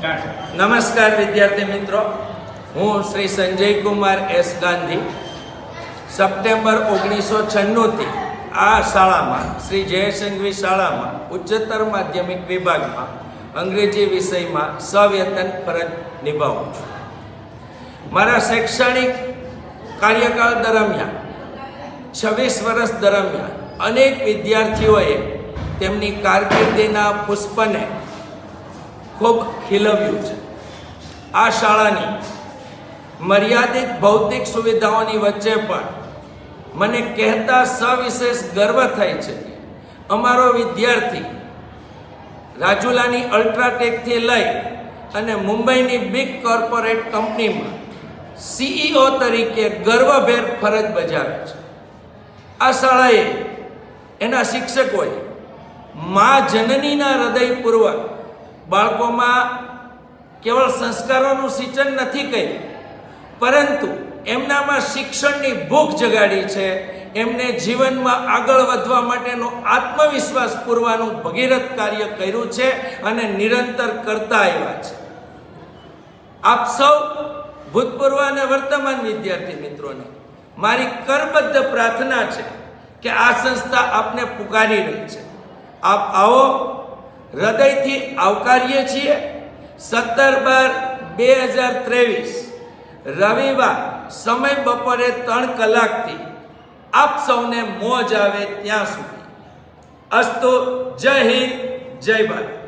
નમસ્કાર વિદ્યાર્થી મિત્રો. હું શ્રી સંજય કુમાર એસ ગાંધી. સપ્ટેમ્બર ઓગણીસો છન્નુંથી આ શાળામાં, શ્રી જયસંઘવી શાળામાં, ઉચ્ચતર માધ્યમિક વિભાગમાં અંગ્રેજી વિષયમાં સવેતન ફરજ નિભાવું છું. મારા શૈક્ષણિક કાર્યકાળ દરમિયાન, છવ્વીસ વર્ષ દરમિયાન, અનેક વિદ્યાર્થીઓએ તેમની કારકિર્દીના પુષ્પને ખૂબ ખીલવ્યું છે. આ શાળાની મર્યાદિત ભૌતિક સુવિધાઓની વચ્ચે પણ મને કહેતા સવિશેષ ગર્વ થાય છે અમારો વિદ્યાર્થી રાજુલાની અલ્ટ્રાટેકથી લઈ અને મુંબઈની બિગ કોર્પોરેટ કંપનીમાં સીઈઓ તરીકે ગર્વભેર ફરજ બજાવે છે. આ શાળાએ એના શિક્ષકોએ મા જનનીના હૃદયપૂર્વક બાળકોમાં કેવળ સંસ્કારોનું સિંચન નથી કર્યું પરંતુ એમનામાં શિક્ષણની ભૂખ જગાડી છે, એમને જીવનમાં આગળ વધવા માટેનો આત્મવિશ્વાસ પૂરવાનું ભગીરથ કાર્ય કર્યું છે અને નિરંતર કરતા આવ્યા છે. આપ સૌ ભૂતપૂર્વ અને વર્તમાન વિદ્યાર્થી મિત્રોને, મારી કરબદ્ધ પ્રાર્થના છે કે આ સંસ્થા આપને પુકારી રહી છે. આપ આવો હૃદયથી આવકારીએ છીએ સત્તર બાર બે હજાર ત્રેવીસ. રવિવાર સમય બપોરે ત્રણ કલાકથી આપ સૌને મોજ આવે ત્યાં સુધી. અસ્તો, જય હિન્દ, જય ભારત.